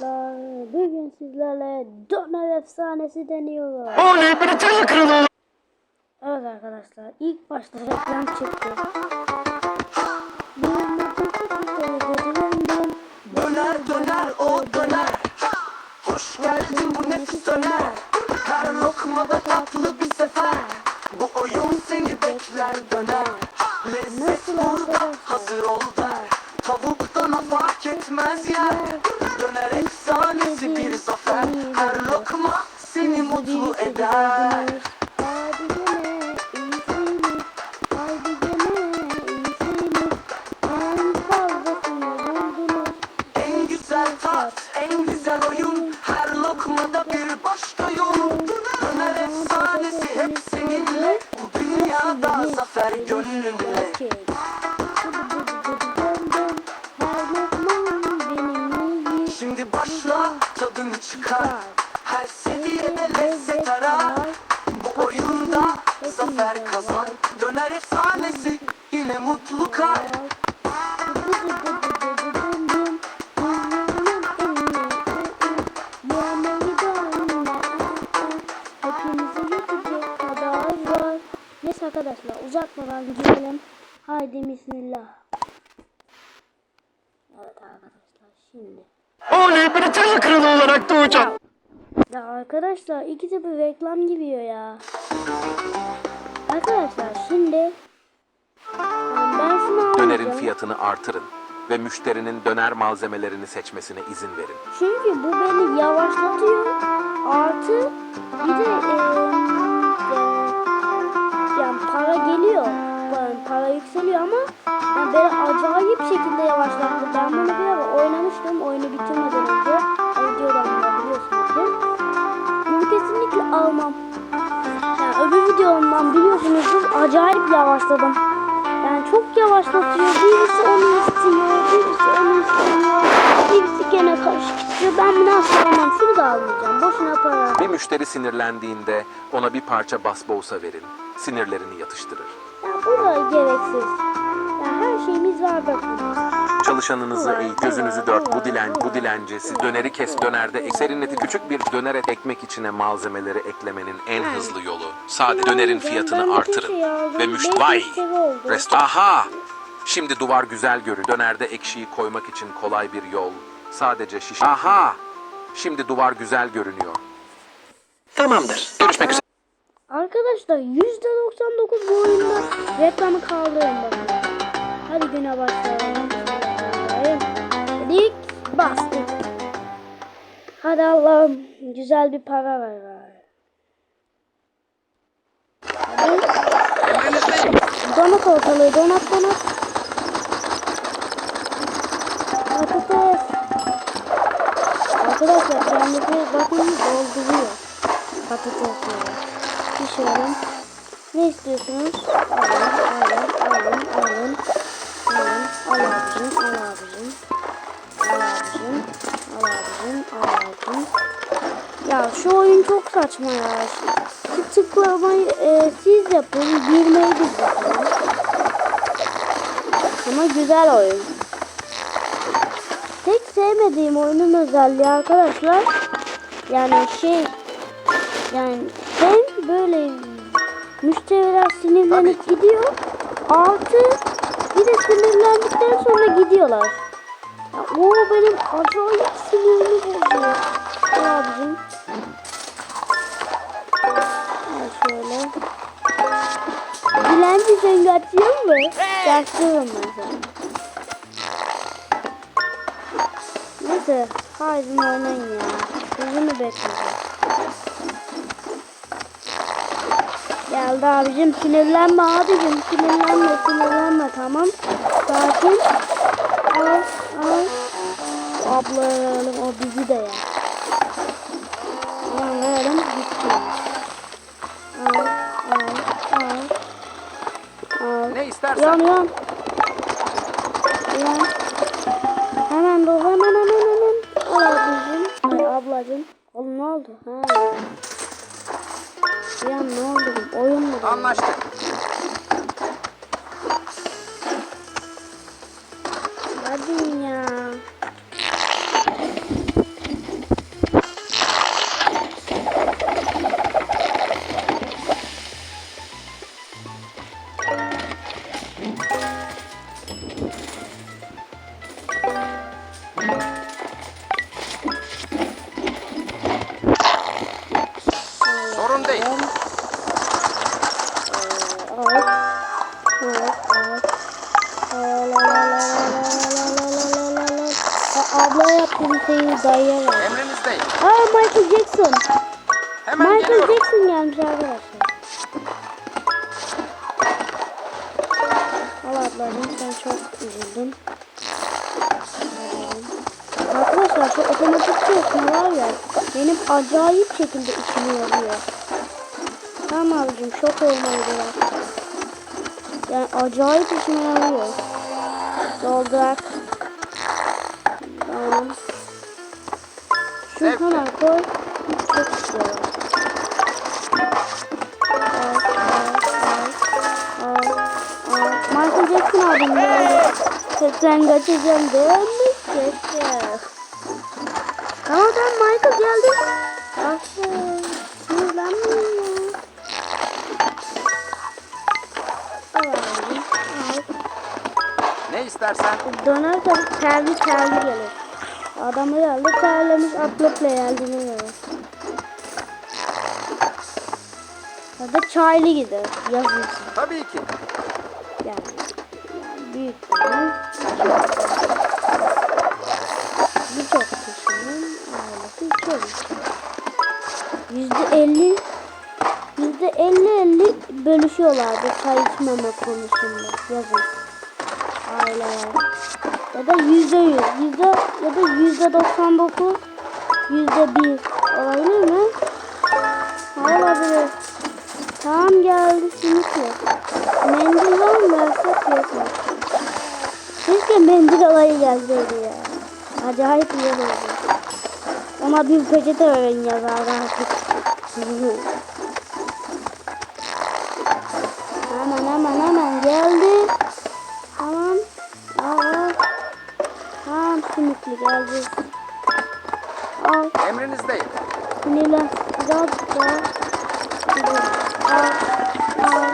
Bugün sizlerle döner efsanesi deniyoruz. Oley bir tane kralı. Evet arkadaşlar ilk başta reklam çıktı. Döner döner o döner. Hoş geldin bu nefis döner. Her lokmada tatlı bir sefer. Bu oyun seni bekler döner. Lezzet burada hazır ol der. Tavuktan fark etmez yer. Döner efsanesi bir zafer. Her lokma seni mutlu eder. Zafer kazan Döner efsanesi. Yine mutlu kal fiyatını artırın ve müşterinin döner malzemelerini seçmesine izin verin. Çünkü bu beni yavaşlatıyor. Artı bir de e, e, yani para geliyor. Yani para yükseliyor ama yani beni acayip şekilde yavaşlattı. Ben bunu bir ara oynamıştım oyunu bitirmeden önce. Videodan da biliyorsunuzdur. Bunu kesinlikle almam. Yani öbür videomdan biliyorsunuzdur acayip yavaşladım. Çok yavaşlatıyor. Birisi onu istiyor, birisi onu istemiyor. Birisi gene karışık istiyor. Ben bunu asla almam. Şunu da almayacağım. Boşuna para. Bir müşteri sinirlendiğinde ona bir parça basbousa verin. Sinirlerini yatıştırır. Ya bu da gereksiz. Ya her şeyimiz var bakın. Çalışanınızı eğit, gözünüzü dört. Bu dilen, bu dilencesi. Döneri kes dönerde. ek- Serinleti küçük bir döner et ekmek içine malzemeleri eklemenin en hızlı yolu. Sade dönerin fiyatını artırın. Ve müşt... Vay! Rest... Aha! Şimdi duvar güzel görün. Dönerde ekşiyi koymak için kolay bir yol. Sadece şiş... Aha! Şimdi duvar güzel görünüyor. Tamamdır görüşmek üzere Arkadaşlar %99 bu oyunda reklamı kaldırın bakın. Hadi güne başlayalım. Bastık. Hadi Allah'ım güzel bir para ver bari. Donat ortalığı donat donat. Patates. Arkadaşlar kendisi bakın dolduruyor patatesleri. Pişirelim. Ne istiyorsunuz? Alın, alın, alın, alın. Alın, al abicim, al abicim. Al abicim, al abicim, al abicim. Ya şu oyun çok saçma ya. Şu tıklamayı e, siz yapın, girmeyi biz yapalım. Ama güzel oyun. Tek sevmediğim oyunun özelliği arkadaşlar. Yani şey yani hem böyle müşteriler sinirlenip gidiyor. Artı bir de sinirlendikten sonra gidiyorlar. O benim acayip sinirimi bozuyor. Ne? Ha, şöyle. Dilenci sen kaçıyor mu? Kaçtırırım ben seni. Neyse. Haydi oynayın ya. Uzunu bekleyeceğim. Geldi abicim sinirlenme abicim sinirlenme sinirlenme tamam sakin ablayalım o bizi de ya arkadaşlar. Valla abladım ben çok üzüldüm. Arkadaşlar şu otomatik çalışma var ya benim acayip şekilde içimi yarıyor. Tamam abicim şok olmayı bırak. Yani acayip içime yarıyor. Doldurak. Tamam. Şunu hemen koy. Umarım ben tekten kaçacağım demeyecekler. Ama ben Michael geldi. Aferin. Ne istersen? Döner tabi terli terli gelir. Adam herhalde terlemiş atlıkla geldiğine göre. Ya da çaylı gider yazın. Tabii ki. Büyük ihtimal birçok kişinin ailesi içiyor. Yüzde elli yüzde bölüşüyorlardı çay içmeme konusunda yazın. Aileler. Ya da yüzde yüz, yüzde ya da yüzde doksan dokuz, yüzde bir olabilir mi? Olabilir. Tamam geldi simit yok. Mendil var? Keşke mendil olayı gelseydi ya. Acayip iyi olurdu. Ona bir peçete verin yazar artık. hemen hemen hemen geldi. Tamam. Aa, tamam simitli geldi. Al. Emrinizdeyim. Sinirlen. Birazcık daha. Al. Al.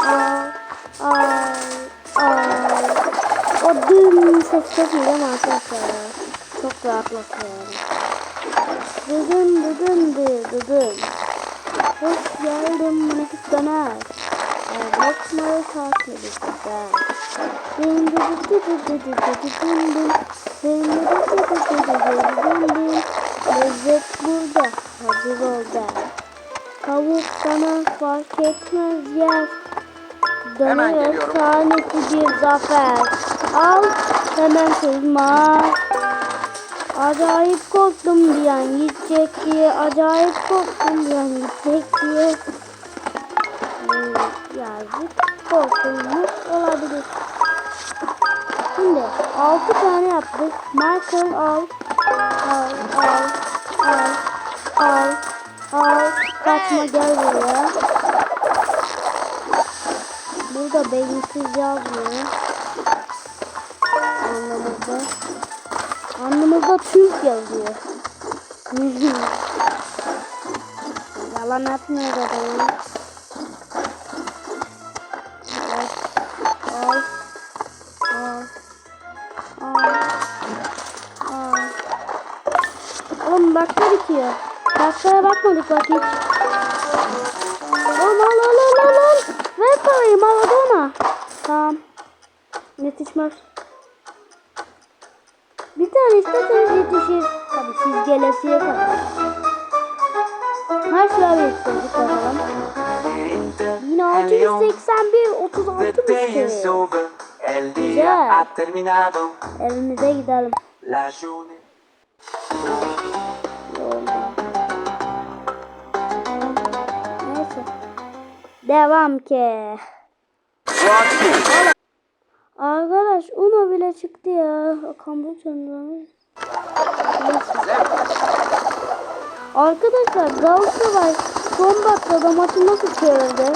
Al. Al. O dün ses kesmeyeceğim arkadaşlar ya. Çok rahatlatıyorum. Dıdın dıdın dıdın. Hoş geldin mıkıs döner. Bakmalı takip edeceğim. Dın dıdı dıdı dıdı dıdı dın dın. Dın dıdı dıdı dıdı dıdı dın dın. Lezzet burada, hazır ol ben. Kavuk sana fark etmez yer. Döner efsane bir zafer. Al hemen kızma. Acayip korktum diyen gidecek diye. Acayip korktum diyen gidecek diye. Hmm, Yazık korkulmuş olabilir. Şimdi 6 tane yaptık. Michael al. Al al al al al. Kaçma gel buraya. Burada beyinsiz yazmıyor. Anlamızda. Anlamızda Türk yazıyor. Yalan atmıyor adamı. Al. Al. Al. Al. Al. Oğlum dakika bitiyor. Dakikaya bakmadık bak hiç. Oğlum al al al al al. Ver parayı Maradona. Tamam. Yetişmez kadar isterseniz yetişir. Tabii siz gelesiye kadar. Her silahı yetiştirdik bakalım. 1681 36 müşteri. Güzel. Evimize gidelim. Neyse. Devam. Devam ki. Arkadaş Uno bile çıktı ya. Kamboçya'nın. Neyse. Arkadaşlar Galatasaray son dakikada maçı nasıl çevirdi?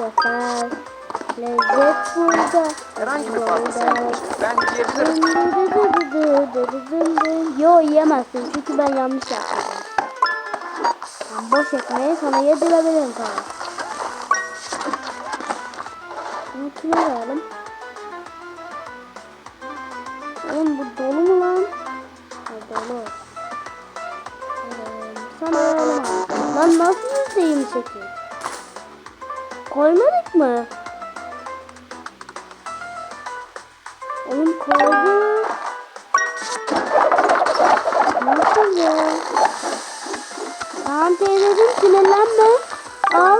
Sefer. Lezzet burada. Herhangi bir farklı sandviç. Ben yiyebilirim. Yo yiyemezsin çünkü ben yanlış yaptım. Ben boş ekmeği sana yedirebilirim tabii. Bunu kime verelim? Oğlum bu dolu mu lan? Ha dolu. Ee, sana verelim abi. Lan nasıl yüzde yirmi sekiz? Koymadık mı? Oğlum koydu. Nasıl ya? Tamam teyzeciğim sinirlenme. Al.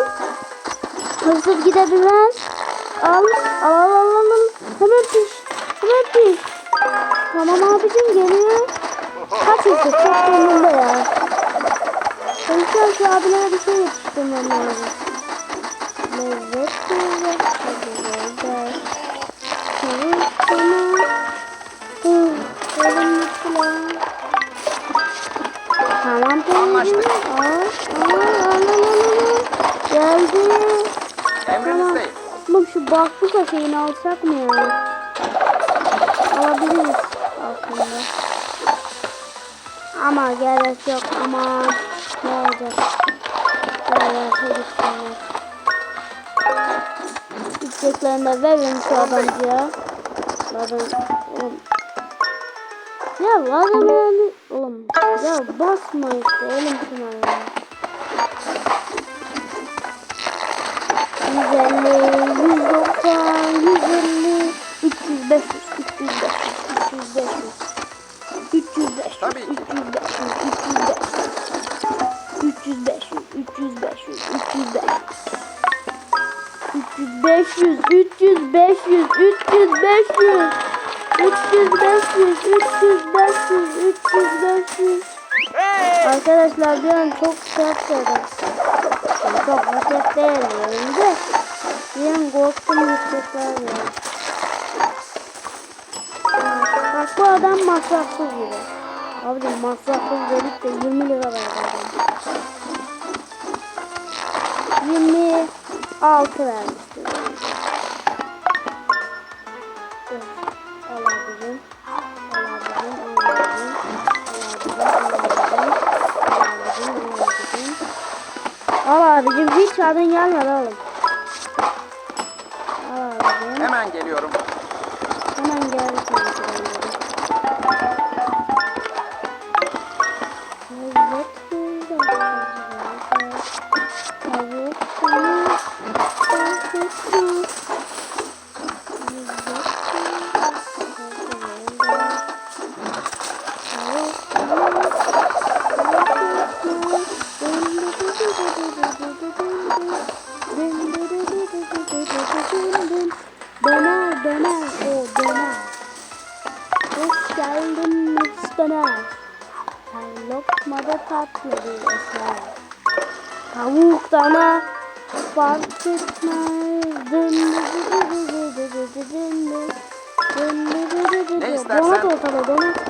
Hırsız gidebilmez. Al. Al al al al. Hemen piş. Hemen piş. Tamam abicim geliyor. Kaç hırsız çok umurumda ya. An şu abilere bir şey yetiştirmem lazım. Tamam. Anlaştık. Al al al. Geldi. Emrinizdeyim. Oğlum şu baklıca şeyini alsak mı ya? Alabiliriz aslında. Ama gerek yok ama ne olacak? Gerek yok. İçeceklerini de verin şu adamcıya. Zaten oğlum. Ya adam yani oğlum ya basma işte oğlum şuna ya. 150, 190, 150, 500, 300, 500, 300, 500. 300, 500, 300, 500, 300, 500. Arkadaşlar bir an çok sert söyledim. Çok vakit değmiyorum da. Bir an korktum yüksekler. Bak bu adam masrafsız gibi. Abi masrafsız gelip de 20 lira verdim. 20 6 vermiştim. Alabilirim. Alabilirim. Alabilirim. Al abicim hiç adın gelmedi oğlum. Al abicim. Hemen geliyorum. ださい。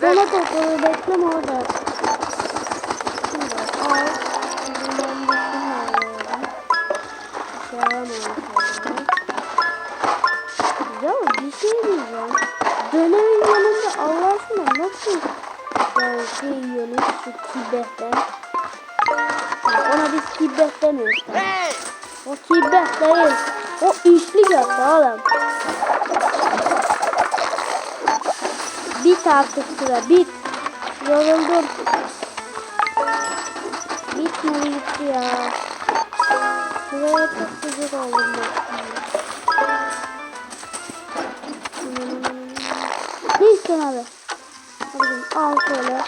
Kalmadı. Dona topladı. Bekleme orada. Şimdi al. Bundan. Ya bir şey diyeceğim. Dönerin yanında Allah aşkına nasıl yani şey yiyorsunuz şu kibehten? Ya Ona biz kibeh demiyoruz. O kibeh değil. O işli köfte oğlum. Bit artık sıra bit. Yoruldum. Bitmedi gitti ya. Sıraya çok gıcık oldum istiyorsun abi? Abicim al şöyle.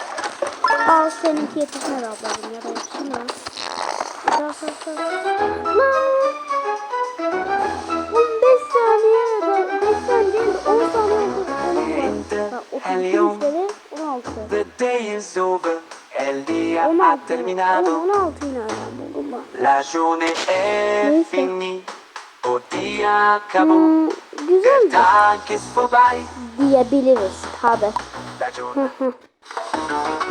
Al seninki yetişmez ablacım ya da yetişmez. Lan! Bak 32 müşteri 16. The day is over, el día ha 16. terminado, 16 yine bak. la journée est finie, au dia acabó, Hmm, güzel el tag is vorbei, diyebiliriz tabi.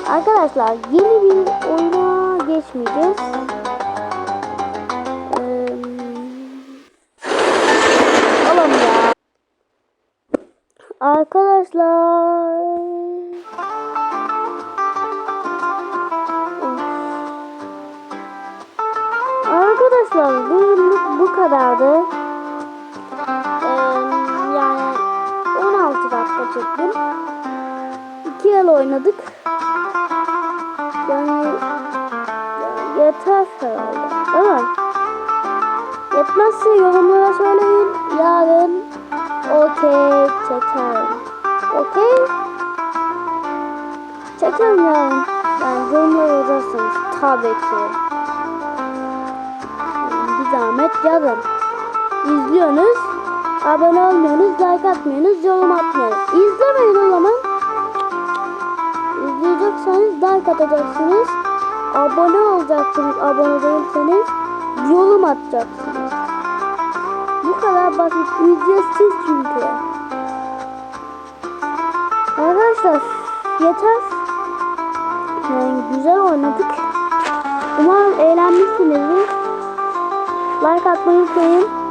Arkadaşlar yeni bir oyuna geçmeyeceğiz. Arkadaşlar. Arkadaşlar bugünlük bu kadardı. Yani 16 dakika çektim. 2 el oynadık. Yani yeter herhalde. Değil mi? Yetmezse yorumlara söyleyin. Yarın okey çekerim. Okey? Çekerim yarın. Yani yorumlara yazarsınız. Tabii ki. Bir zahmet yazın. İzliyorsunuz. Abone olmuyorsunuz, like atmıyorsunuz, yorum atmıyorsunuz. İzlemeyin o zaman. İzleyecekseniz like atacaksınız. Abone olacaksınız abone değilseniz. Yorum atacaksınız. Bu kadar basit. Ücretsiz çünkü. Arkadaşlar yeter. Yani güzel oynadık. Umarım eğlenmişsinizdir. Like atmayı unutmayın.